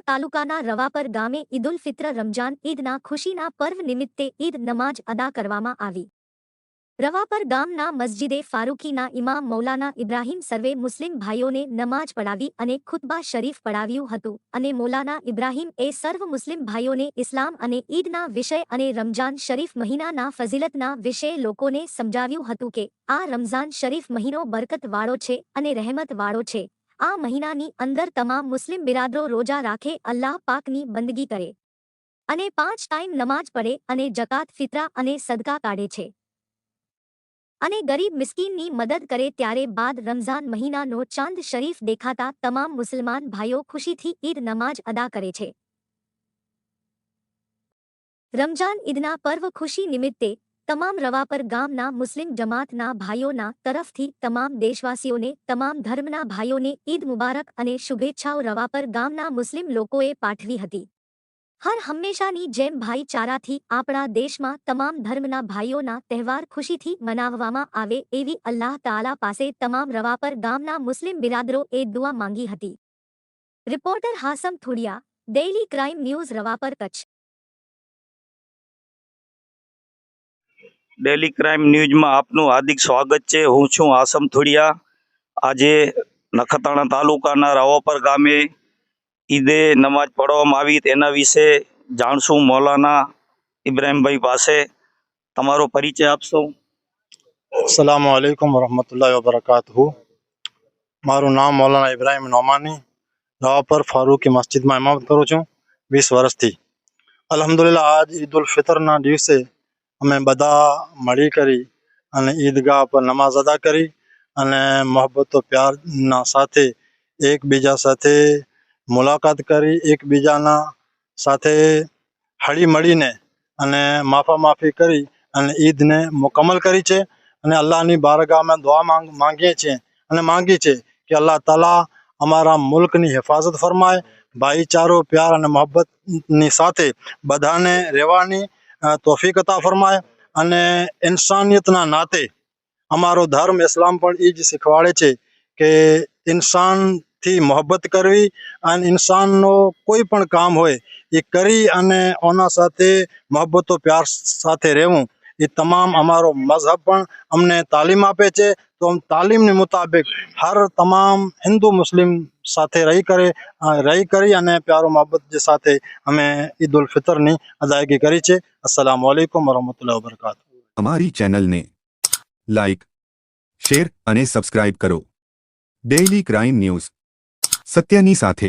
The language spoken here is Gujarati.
તાલુકાના રવાપર ગામે ઈદુલ ફિત્ર રમજાન ઈદના ખુશીના પર્વ નિમિત્તે ઈદ નમાજ અદા કરવામાં આવી. રવાપર ગામના મસ્જિદે ફારૂકીના ઇમામ મૌલાના ઇબ્રાહીમ સર્વે મુસ્લિમ ભાઈઓને નમાજ પઢાવી અને ખુતબા શરીફ પડાવ્યું હતું અને મૌલાના ઇબ્રાહીમ એ સર્વ મુસ્લિમ ભાઈઓને ઇસ્લામ અને ઈદના વિષય અને રમજાન શરીફ મહિનાના ફઝીલતના વિશે લોકોને સમજાવ્યું હતું કે આ રમઝાન શરીફ મહિનો બરકતવાળો છે અને રહેમતવાળો છે. આ મહિનાની અંદર તમામ મુસ્લિમ બિરાદરો રોજા રાખે, અલ્લાહ પાકની બંદગી કરે. અને પાંચ ટાઈમ નમાજ પડે અને જકાત, ફિતરા અને સદકા કાઢે છે. અને ગરીબ મિસ્કીનની મદદ કરે ત્યારે બાદ રમઝાન મહિનાનો ચાંદ શરીફ દેખાતા તમામ મુસલમાન ભાઈઓ ખુશીથી ઈદ નમાજ અદા કરે છે. રમઝાન ઈદના પર્વ ખુશી નિમિત્તે તમામ રવાપર ગામના મુસ્લિમ જમાતના ભાઈઓના તરફથી તમામ દેશવાસીઓને, તમામ ધર્મના ભાઈઓને ઈદ મુબારક અને શુભેચ્છાઓ રવાપર ગામના મુસ્લિમ લોકોએ પાઠવી હતી. હર હંમેશાની જેમ ભાઈચારાથી આપણા દેશમાં તમામ ધર્મના ભાઈઓના તહેવાર ખુશીથી મનાવવામાં આવે એવી અલ્લાહ તાલા પાસે તમામ રવાપર ગામના મુસ્લિમ બિરાદરો એ દુઆ માંગી હતી. Reporter Hasam Thudiya daily crime news Ravapar Kutch. Daily crime ન્યૂઝમાં આપનું હાર્દિક સ્વાગત છે. હું છું આસમ થોડિયા. આજે નખત્રાણા તાલુકાના રાવાપર ગામે ઈદે નમાજ પઢવામાં આવી. તેના વિશે જાણશું મૌલાના ઇબ્રાહીમભાઈ પાસે. તમારો પરિચય આપશો? અસલામ વાલેકુમ વરહમતુલ્લાહ વબરકાતુહુ. મારું નામ મૌલાના ઇબ્રાહિમ નોમાની. રાવાપર ફારૂકી મસ્જિદમાં ઇમામત કરું છું વીસ વર્ષથી. અલ્હમ્દુલિલ્લાહ, આજ ઈદ ઉલ ફિતરના દિવસે અમે બધા મળી કરી અને ઈદગાહ પર નમાઝ અદા કરી અને મોહબ્બતો, પ્યારના સાથે એકબીજા સાથે મુલાકાત કરી, એકબીજાના સાથે હળી મળીને અને માફા માફી કરી અને ઈદને મુકમ્મલ કરી છે અને અલ્લાહની બારગાહમાં દુઆ માંગ, માંગીએ છીએ અને માંગી છે કે અલ્લાહ તાલા અમારા મુલ્કની હિફાજત ફરમાય, ભાઈચારો, પ્યાર અને મોહબ્બતની સાથે બધાને રહેવાની તોફીક અતા ફરમાય અને ઇન્સાનિયતના નાતે અમારો ધર્મ ઇસ્લામ પણ એ જ શીખવાડે છે કે ઇન્સાનથી મોહબ્બત કરવી અને ઇન્સાનનો કોઈ પણ કામ હોય એ કરી અને ઓના સાથે મોહબ્બતો પ્યાર સાથે રહેવું. એ તમામ અમારો મઝહબ પણ અમને તાલીમ આપે છે, તો તાલીમની મુતાબિક હર તમામ હિન્દુ મુસ્લિમ સાથે રહી કરે રહી કરી અને પ્યારો મોહબ્બત સાથે અમે ઈદ ઉલ ફિતરની અદાયગી કરી છે. અસલામ વાલેકુમ વરહમતુલ્લાહ વબરકાત અમારી ચેનલને લાઈક, શેર અને સબસ્ક્રાઇબ કરો. Daily crime news. સત્યની સાથે.